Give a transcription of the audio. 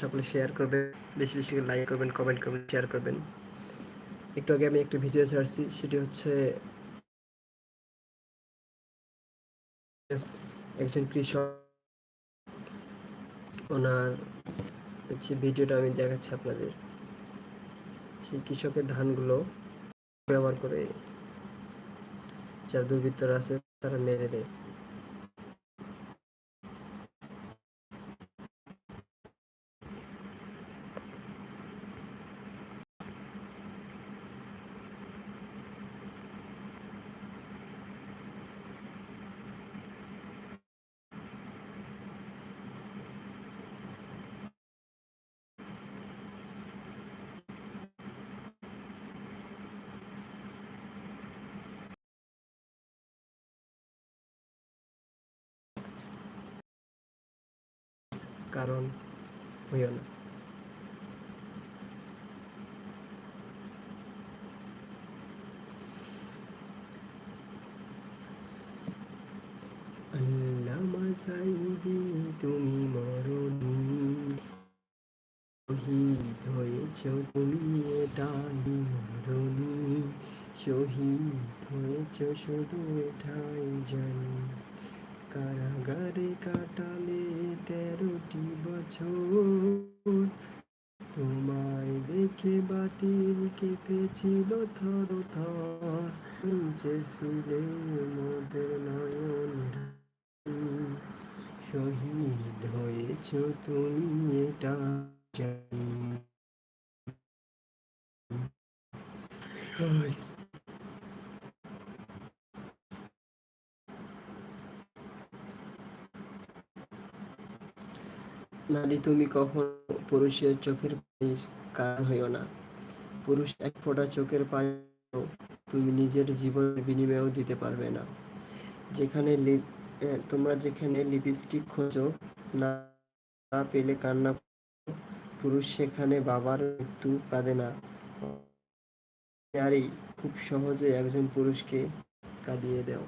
সকলে শেয়ার করবেন, বেশি বেশি করে লাইক করবেন কমেন্ট করবেন শেয়ার করবেন। একটু আগে আমি একটা ভিডিও ছাড়ছি, সেটি হচ্ছে একজন কৃষক। ওনার হচ্ছে ভিডিওটা আমি দেখাচ্ছি আপনাদের। সেই কৃষকের ধানগুলো ব্যবহার করে যারা দুর্বৃত্তরা আছে, তারা মেরে দেয়। কারণ হইও না। তুমি কারাগারে কাটালে দেখে বাতিল কেঁপেছিল থর থর। নিচেছিলে মোদের নয়নের শহীদ হয়েছ তুমি এটা নারী তুমি কখন পুরুষের চোখের কারণ হইও না। পুরুষ এক ফোঁটা চোখের পানি তুমি নিজের জীবনের বিনিময়েও দিতে পারবে না। যেখানে তোমরা যেখানে লিপস্টিক খোঁজো, না পেলে কান্না পুরুষ সেখানে বাবার মৃত্যু কাঁদে না। খুব সহজে একজন পুরুষকে কাঁদিয়ে দেও।